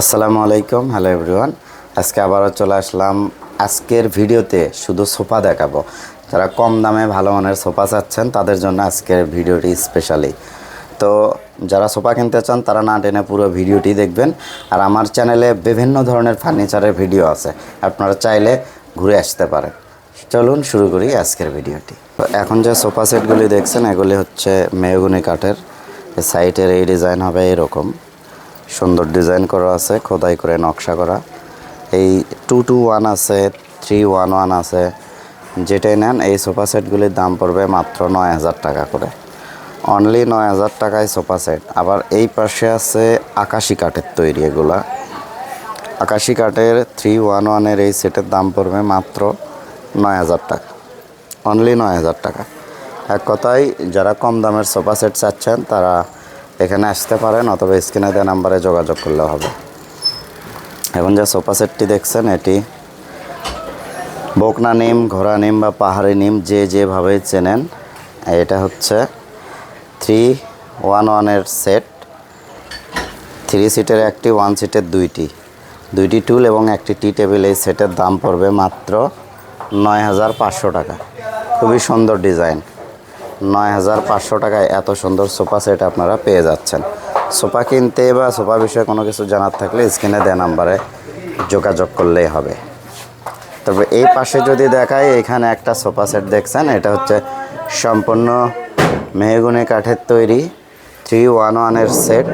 আসসালামু আলাইকুম, hello everyone. আজকে আবারও চলে আসলাম। আজকের ভিডিওতে শুধু সোফা দেখাবো। যারা কম দামে ভালো মানের সোফা চাচ্ছেন, তাদের জন্য আজকের ভিডিওটি স্পেশালি তো যারা সোফা কিনতে চান, তারা না টেনে পুরো ভিডিওটি দেখবেন। আর আমার চ্যানেলে বিভিন্ন ধরনের ফার্নিচারের ভিডিও আছে। আপনারা চাইলে ঘুরে আসতে পারেন। চলুন শুরু করি আজকের ভিডিওটি। এখন যে সোফা সেটগুলি দেখছেন, এগুলি হচ্ছে মেহগুনি কাঠের। সাইটের এই ডিজাইন হবে এরকম। সুন্দর ডিজাইন করা আছে, খোদাই করে নকশা করা। এই টু টু ওয়ান আছে থ্রি ওয়ান ওয়ান আছে। যেটাই নেন, এই সোফা সেটগুলির দাম পড়বে মাত্র নয় হাজার টাকা করে। অনলি নয় হাজার টাকায় সোফা সেট। আবার এই পাশে আছে আকাশি কাঠের তৈরি এগুলা। আকাশি কাঠের থ্রি ওয়ান ওয়ানের এই সেটের দাম পড়বে মাত্র নয় হাজার টাকা। অনলি নয় হাজার টাকা। এক কথায়, যারা কম দামের সোফা সেট চাচ্ছেন, তারা এখানে আসতে পারেন অথবা স্ক্রিনে দেওয়া নাম্বারে যোগাযোগ করলে হবে। এখন যে সোফা সেটটি দেখছেন, এটি বকনা নিম, ঘোড়া নিম বা পাহাড়ি নিম যে যেভাবে চেনেন, এটা হচ্ছে থ্রি ওয়ান ওয়ানের সেট। থ্রি সিটের একটি ওয়ান সিটের দুইটি। দুইটি টুল এবং একটি টি টেবিল এই সেটের দাম পড়বে মাত্র নয় হাজার পাঁচশো টাকা। খুবই সুন্দর ডিজাইন। নয় হাজার পাঁচশো টাকায় এত সুন্দর সোফা সেট আপনারা পেয়ে যাচ্ছেন। সোফা কিনতে বা সোফা বিষয়ে কোনো কিছু জানার থাকলে স্ক্রিনে দেওয়া নাম্বারে যোগাযোগ করলেই হবে। তবে এই পাশে যদি দেখায় এখানে একটা সোফা সেট দেখছেন, এটা হচ্ছে সম্পূর্ণ মেহগুনি কাঠের তৈরি থ্রি ওয়ান ওয়ানের সেট।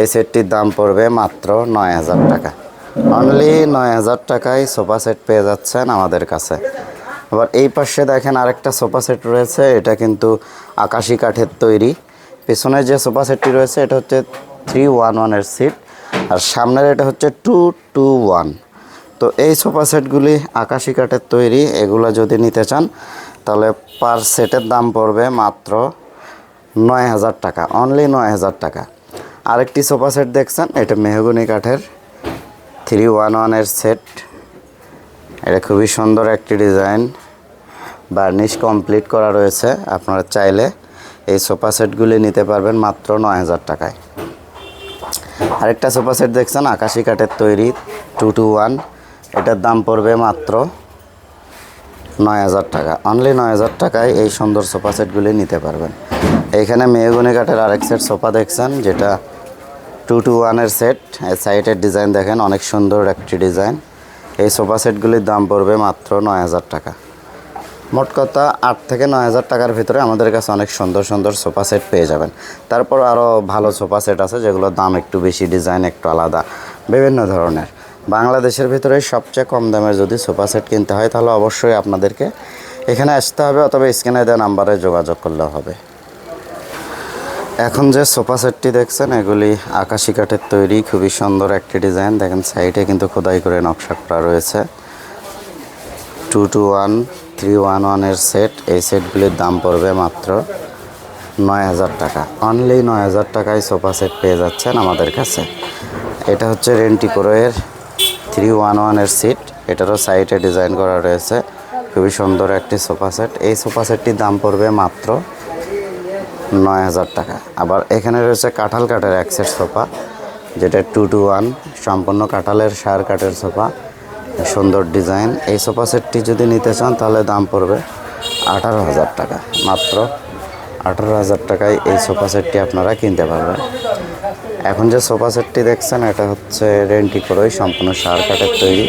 এই সেটটির দাম পড়বে মাত্র নয় হাজার টাকা। অনলি নয় হাজার টাকায় সোফা সেট পেয়ে যাচ্ছেন আমাদের কাছে। আবার এই পাশে দেখেন আরেকটা সোফা সেট রয়েছে, এটা কিন্তু আকাশি কাঠের তৈরি। পেছনে যে সোফা সেটটি রয়েছে, এটা হচ্ছে থ্রি ওয়ান ওয়ানের সিট আর সামনের এটা হচ্ছে টু টু ওয়ান তো এই সোফা সেটগুলি আকাশি কাঠের তৈরি, এগুলো যদি নিতে চান, তাহলে পার সেটের দাম পড়বে মাত্র নয় হাজার টাকা অনলি নয় হাজার টাকা। আরেকটি সোফা সেট দেখছেন, এটা মেহগুনি কাঠের থ্রি ওয়ান ওয়ানের সেট। এটা খুবই সুন্দর একটি ডিজাইন। বার্নিশ কমপ্লিট করা রয়েছে, আপনারা চাইলে এই সোফা সেটগুলি নিতে পারবেন মাত্র নয় হাজার টাকায়। আরেকটা সোফা সেট দেখছেন, আকাশি কাঠের তৈরি টু টু ওয়ান এটার দাম পড়বে মাত্র নয় হাজার টাকা। অনলি নয় হাজার টাকায় এই সুন্দর সোফা সেটগুলি নিতে পারবেন। এইখানে মেহগুনি কাঠের আরেক সেট সোফা দেখছেন, যেটা টু টু ওয়ানের সেট। সাইটের ডিজাইন দেখেন, অনেক সুন্দর একটি ডিজাইন। এই সোফা সেটগুলির দাম পড়বে মাত্র নয় হাজার টাকা। মোট কথা আট থেকে নয় হাজার টাকার ভিতরে আমাদের কাছে অনেক সুন্দর সুন্দর সোফা সেট পেয়ে যাবেন। তারপর আরও ভালো সোফা সেট আছে, যেগুলোর দাম একটু বেশি, ডিজাইন একটু আলাদা, বিভিন্ন ধরনের। বাংলাদেশের ভিতরে সবচেয়ে কম দামের যদি সোফা সেট কিনতে হয়, তাহলে অবশ্যই আপনাদেরকে এখানে আসতে হবে, অথবা স্ক্রিনে দেওয়া নাম্বারে যোগাযোগ করলে হবে। এখন যে সোফা সেটটি দেখছেন, এগুলি আকাশি কাঠের তৈরি, খুবই সুন্দর একটি ডিজাইন। দেখেন, সাইডে কিন্তু খোদাই করে নকশা করা রয়েছে। Two two one, three one ওয়ানের সেট। এই সেটগুলির দাম পড়বে মাত্র নয় হাজার টাকা। অনলি নয় হাজার টাকায় সোফা সেট পেয়ে যাচ্ছেন আমাদের কাছে। এটা হচ্ছে রেন্টিকোরোয়ের থ্রি ওয়ান ওয়ানের সিট। এটারও সাইডে ডিজাইন করা রয়েছে। খুবই সুন্দর একটি সোফা সেট। এই সোফা সেটটির দাম পড়বে মাত্র নয় হাজার টাকা। আবার এখানে রয়েছে কাঁঠাল কাঠের এক সেট সোফা, যেটা টু টু ওয়ান সম্পূর্ণ কাঁঠালের সার কাঠের সোফা, সুন্দর ডিজাইন এই সোফা সেটটি যদি নিতে চান, তাহলে দাম পড়বে আঠারো হাজার টাকা, মাত্র আঠারো হাজার টাকায় এই সোফা সেটটি আপনারা কিনতে পারবেন। এখন যে সোফা সেটটি দেখছেন, এটা হচ্ছে রেন্টি করেই সম্পূর্ণ সার কাঠের তৈরি।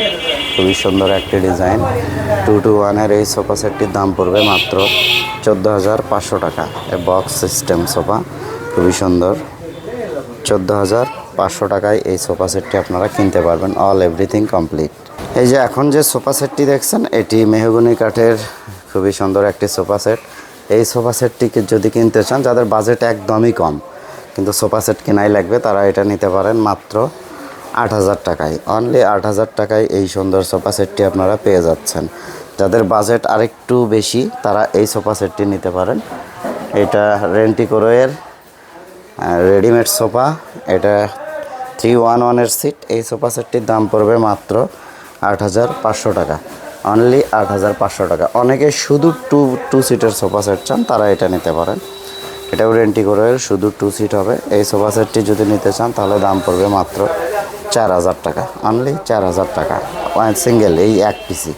খুবই সুন্দর একটি ডিজাইন। টু টু ওয়ানের এই সোফা সেটটির দাম পড়বে মাত্র চোদ্দ হাজার পাঁচশো টাকা। বক্স সিস্টেম সোফা, খুবই সুন্দর। চোদ্দ হাজার পাঁচশো টাকায় এই সোফা সেটটি আপনারা কিনতে পারবেন, অল এভরিথিং কমপ্লিট। এই যে এখন যে সোফা সেটটি দেখছেন, এটি মেহগুনি কাঠের খুবই সুন্দর একটি সোফা সেট। এই সোফা সেটটিকে যদি কিনতে চান, যাদের বাজেট একদমই কম, কিন্তু সোফা সেট কেনাই লাগবে, তারা এটা নিতে পারেন মাত্র আট হাজার টাকায়। অনলি আট হাজার টাকায় এই সুন্দর সোফা সেটটি আপনারা পেয়ে যাচ্ছেন। যাদের বাজেট আরেকটু বেশি, তারা এই সোফা সেটটি নিতে পারেন। এটা রেন্টিকোরোয়ের রেডিমেড সোফা। এটা থ্রি ওয়ান ওয়ানের সিট এই সোফা সেটটির দাম পড়বে মাত্র আট হাজার পাঁচশো টাকা। অনলি আট হাজার পাঁচশো টাকা। অনেকে শুধু টু টু সিটের সোফা সেট চান, তারা এটা নিতে পারেন। এটাও রেন্টি করে, শুধু টু সিট হবে। এই সোফা সেটটি যদি নিতে চান, তাহলে দাম পড়বে মাত্র চার হাজার টাকা। অনলি চার হাজার টাকা। সিঙ্গেল এই এক পিসি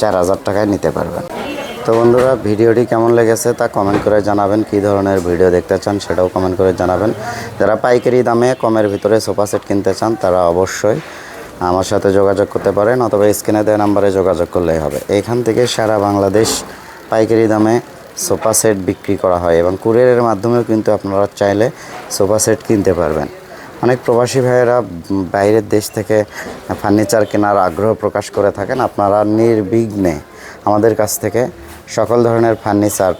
চার হাজার টাকায় নিতে পারবেন। তো বন্ধুরা, ভিডিওটি কেমন লেগেছে তা কমেন্ট করে জানাবেন। কী ধরনের ভিডিও দেখতে চান, সেটাও কমেন্ট করে জানাবেন। যারা পাইকারি দামে কমের ভিতরে সোফা সেট কিনতে চান, তারা অবশ্যই আমার সাথে যোগাযোগ করতে পারেন অথবা স্ক্রিনে দেওয়া নাম্বারে যোগাযোগ করলেই হবে। এখান থেকে সারা বাংলাদেশ পাইকারি দামে সোফা সেট বিক্রি করা হয় এবং কুরিয়ারের মাধ্যমেও কিন্তু আপনারা চাইলে সোফা সেট কিনতে পারবেন। অনেক প্রবাসী ভাইয়েরা বাইরের দেশ থেকে ফার্নিচার কেনার আগ্রহ প্রকাশ করে থাকেন। আপনারা নির্বিঘ্নে আমাদের কাছ থেকে সকল ধরনের ফার্নিচার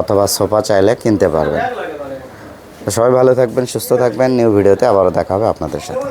অথবা সোফা চাইলে কিনতে পারবেন। সবাই ভালো থাকবেন, সুস্থ থাকবেন। নিউ ভিডিওতে আবারও দেখা হবে আপনাদের সাথে।